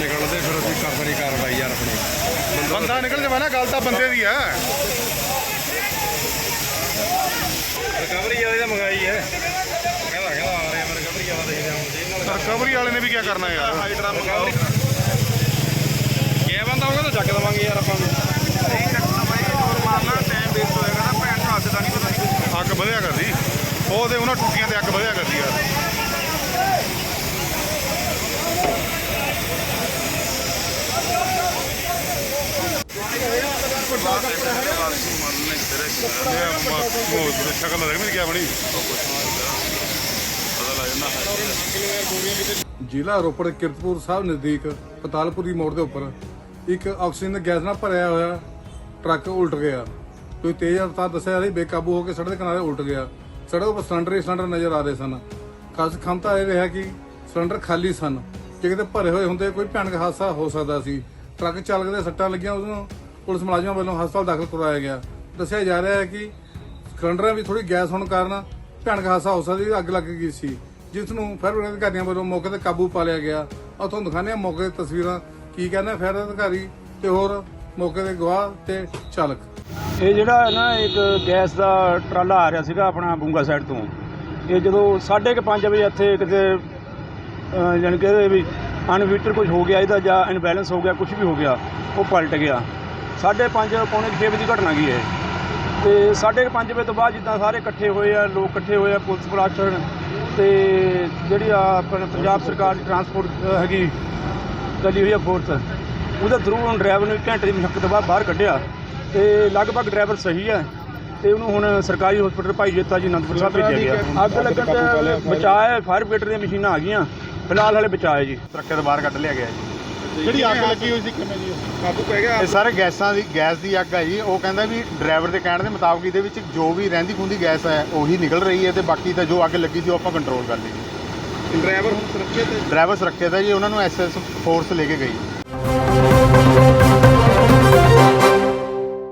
ਨਿਕਲਦੇ ਫਿਰ ਅਸੀਂ ਕਰਦੇ ਨਹੀਂ ਕਾਰਵਾਈ ਯਾਰ ਆਪਣੀ। ਬੰਦਾ ਨਿਕਲ ਜਾਵੇ ਨਾ ਗੱਲ ਤਾਂ ਬੰਦੇ ਦੀ ਆ। ਰਿਕਵਰੀ ਵਾਲੇ ਦਾ ਮੰਗਾਈ ਹੈ। ਕਹਿੰਦਾ ਕਹਿੰਦਾ ਆ ਰਿਹਾ ਮੈਂ ਰਿਕਵਰੀ ਵਾਲਾ ਦੇਖਦੇ ਹਾਂ ਜੀ ਨਾਲ ਰਿਕਵਰੀ ਵਾਲੇ ਨੇ ਵੀ ਕੀ ਕਰਨਾ ਯਾਰ? ਹਾਈਡਰਾ ਮੰਗਾਓ। ਕੀ ਬੰਦਾ ਹੋਗਾ ਤਾਂ ਚੱਕ ਦਵਾਂਗੇ ਯਾਰ ਆਪਾਂ ਨੂੰ। ਅੱਗ ਵਧਿਆ ਕਰਦੀ। ਉਹਦੇ ਉਹਨਾਂ ਟੁੱਟੀਆਂ ਤੇ ਅੱਗ ਵਧਿਆ ਕਰਦੀ ਯਾਰ ਇਹ ਮੋਹ ਤੇ ਸ਼ਕਲ ਲੱਗ ਨਹੀਂ ਗਿਆ ਬਣੀ ਜ਼ਿਲ੍ਹਾ ਰੋਪੜ ਕਿਰਤਪੁਰ ਸਾਹਿਬ ਨਜ਼ਦੀਕ ਪਤਾਲਪੁਰੀ ਮੋੜ ਦੇ ਉੱਪਰ ਇੱਕ ਆਕਸੀਜਨ ਦੇ ਗੈਸ ਨਾਲ ਭਰਿਆ ਹੋਇਆ ਟਰੱਕ ਉਲਟ ਗਿਆ। ਕੋਈ ਤੇਜ਼ ਰਫ਼ਤਾਰ ਦੱਸਿਆ ਜਾ ਰਹੀ ਬੇਕਾਬੂ ਹੋ ਕੇ ਸੜਕ ਦੇ ਕਿਨਾਰੇ ਉਲਟ ਗਿਆ। ਸੜਕ ਉੱਪਰ ਸਿਲੰਡਰ ਹੀ ਸਿਲੰਡਰ ਨਜ਼ਰ ਆ ਰਹੇ ਸਨ। ਖਾਸ ਖਮਤਾ ਇਹ ਰਿਹਾ ਕਿ ਸਿਲੰਡਰ ਖਾਲੀ ਸਨ। ਜੇ ਕਿਤੇ ਭਰੇ ਹੋਏ ਹੁੰਦੇ ਕੋਈ ਭਿਆਨਕ ਹਾਦਸਾ ਹੋ ਸਕਦਾ ਸੀ। ਟਰੱਕ ਚਾਲਕ ਦੇ ਸੱਟਾਂ ਲੱਗੀਆਂ ਉਸਨੂੰ। ਪੁਲਿਸ ਮੁਲਾਜ਼ਮਾਂ ਵੱਲੋਂ ਹਸਪਤਾਲ ਦਾਖਲ ਕਰਵਾਇਆ ਗਿਆ। ਦੱਸਿਆ ਜਾ ਰਿਹਾ ਹੈ ਕਿ ਸਿਲੰਡਰਾਂ ਵੀ ਥੋੜੀ ਗੈਸ ਹੋਣ ਕਾਰਨ ਭਿਆਨਕ ਹਾਦਸਾ ਹੋ ਸਕਦਾ ਸੀ ਅੱਗ ਲੱਗ ਗਈ ਸੀ ਜਿਸ ਨੂੰ ਫਾਇਰ ਬ੍ਰਿਗੇਡ ਅਧਿਕਾਰੀਆਂ ਵੱਲੋਂ ਮੌਕੇ ਤੇ ਕਾਬੂ ਪਾ ਲਿਆ ਗਿਆ। ਔਰ ਤੁਹਾਨੂੰ ਦਿਖਾਉਂਦੇ ਹਾਂ ਮੌਕੇ ਦੀ ਤਸਵੀਰਾਂ। ਕੀ ਕਹਿੰਦੇ ਫਾਇਰ ਅਧਿਕਾਰੀ ਤੇ ਹੋਰ ਮੌਕੇ ਦੇ ਗਵਾਹ ਤੇ ਚਾਲਕ। ਇਹ ਜਿਹੜਾ ਹੈ ਨਾ ਇੱਕ ਗੈਸ ਦਾ ਟਰਾਲਾ ਆ ਰਿਹਾ ਸੀਗਾ ਆਪਣਾ ਬੂੰਗਾ ਸਾਈਡ ਤੋਂ। ਇਹ ਜਦੋਂ 5:30 ਵਜੇ ਇੱਥੇ ਕਿਤੇ ਅਹ, ਜਾਣੀ ਕਿ ਇਹਦੇ ਵੀ ਅਨਵੀਟਰ ਕੁਝ ਹੋ ਗਿਆ ਇਹਦਾ ਜਾਂ ਇਨਬੈਲੈਂਸ ਹੋ ਗਿਆ ਕੁਝ ਵੀ ਹੋ ਗਿਆ ਉਹ ਪਲਟ ਗਿਆ। 5:30 ਪੌਣੇ 6 ਵਜੇ ਦੀ ਘਟਨਾ ਗਈ ਹੈ? ਤੇ 5:30 ਵਜੇ ਤੋਂ ਬਾਅਦ ਜਿੱਦਾਂ ਸਾਰੇ ਇਕੱਠੇ ਹੋਏ ਆ ਲੋਕ ਇਕੱਠੇ ਹੋਏ ਆ ਪੁਲਿਸ ਪ੍ਰਸ਼ਾਸਨ ਤੇ ਜਿਹੜੀ ਆ ਆਪਣਾ ਪੰਜਾਬ ਸਰਕਾਰ ਦੀ ਟਰਾਂਸਪੋਰਟ ਹੈਗੀ ਚੱਲੀ ਹੋਈ ਆ ਫੋਰਸ ਉਹਦੇ ਥਰੂ ਹੁਣ ਡਰਾਈਵਰ ਨੂੰ ਇੱਕ ਘੰਟੇ ਦੀ ਮੁਸ਼ੱਕਤ ਤੋਂ ਬਾਅਦ ਬਾਹਰ ਕੱਢਿਆ ਤੇ ਲਗਭਗ ਡਰਾਈਵਰ ਸਹੀ ਹੈ ਤੇ ਉਹਨੂੰ ਹੁਣ ਸਰਕਾਰੀ ਹਸਪੀਟਲ ਭਾਈ ਜੇਤਾ ਜੀ ਅਨੰਦਪੁਰ ਸਾਹਿਬ ਭੇਜਿਆ ਗਿਆ। ਅੱਗ ਲੱਗਣ ਤੇ ਬਚਾਅ ਹੈ ਫਾਇਰ ਬ੍ਰਿਗੇਡ ਦੀਆਂ ਮਸ਼ੀਨਾਂ ਆ ਗਈਆਂ। ਫਿਲਹਾਲ ਹਲੇ ਬਚਾਅ ਹੈ ਜੀ ਟਰੱਕੇ ਤੋਂ ਬਾਹਰ ਕੱਢ ਲਿਆ ਗਿਆ ਜੀ। ਜਿਹੜੀ ਅੱਗ ਲੱਗੀ ਹੋਈ ਸੀ ਕਿਵੇਂ ਜੀ? ਕਾਬੂ ਪੈ ਗਿਆ ਇਹ ਸਾਰੇ ਗੈਸਾਂ ਦੀ ਗੈਸ ਦੀ ਅੱਗ ਹੈ ਜੀ। ਉਹ ਕਹਿੰਦਾ ਵੀ ਡਰਾਈਵਰ ਦੇ ਕਹਿਣ ਦੇ ਮੁਤਾਬਕ ਇਹਦੇ ਵਿੱਚ ਜੋ ਵੀ ਰਹਿੰਦੀ ਖੁੰਦੀ ਗੈਸ ਹੈ ਉਹੀ ਨਿਕਲ ਰਹੀ ਹੈ ਤੇ ਬਾਕੀ ਤਾਂ ਜੋ ਅੱਗ ਲੱਗੀ ਸੀ ਉਹ ਆਪਾਂ ਕੰਟਰੋਲ ਕਰ ਲਈ। ਜੀ ਡਰਾਈਵਰ ਹੁਣ ਸੁਰੱਖਿਅਤ ਹੈ? ਡਰਾਈਵਰ ਸੁਰੱਖਿਅਤ ਹੈ ਜੀ ਉਹਨਾਂ ਨੂੰ ਐਸਐਸ ਫੋਰਸ ਲੈ ਕੇ ਗਈ।